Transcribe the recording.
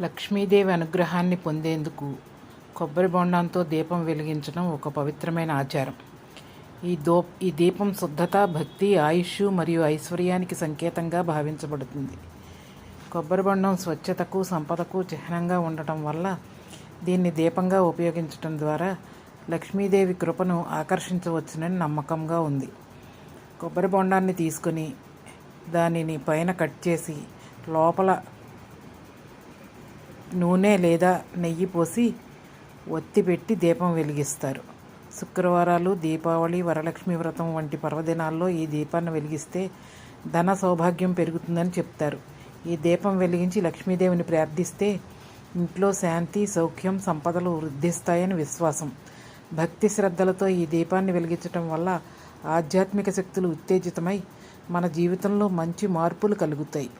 లక్ష్మీదేవి అనుగ్రహాన్ని పొందేందుకు కొబ్బరి బొండంతో దీపం వెలిగించడం ఒక పవిత్రమైన ఆచారం. ఈ దో ఈ దీపం శుద్ధత భక్తి ఆయుష్ మరియు ఐశ్వర్యానికి సంకేతంగా భావించబడుతుంది. కొబ్బరి బొండం స్వచ్ఛతకు సంపదకు చిహ్నంగా ఉండటం వల్ల దీన్ని దీపంగా ఉపయోగించడం ద్వారా లక్ష్మీదేవి కృపను ఆకర్షించవచ్చునని నమ్మకంగా ఉంది. కొబ్బరి బొండాన్ని తీసుకొని దానిని పైన కట్ చేసి లోపల నూనె లేదా నెయ్యి పోసి ఒత్తిపెట్టి దీపం వెలిగిస్తారు. శుక్రవారాలు దీపావళి వరలక్ష్మి వ్రతం వంటి పర్వదినాల్లో ఈ దీపాన్ని వెలిగిస్తే ధన సౌభాగ్యం పెరుగుతుందని చెప్తారు. ఈ దీపం వెలిగించి లక్ష్మీదేవిని ప్రార్థిస్తే ఇంట్లో శాంతి సౌఖ్యం సంపదలు వృద్ధిస్తాయని విశ్వాసం. భక్తి శ్రద్ధలతో ఈ దీపాన్ని వెలిగించటం వల్ల ఆధ్యాత్మిక శక్తులు ఉత్తేజితమై మన జీవితంలో మంచి మార్పులు కలుగుతాయి.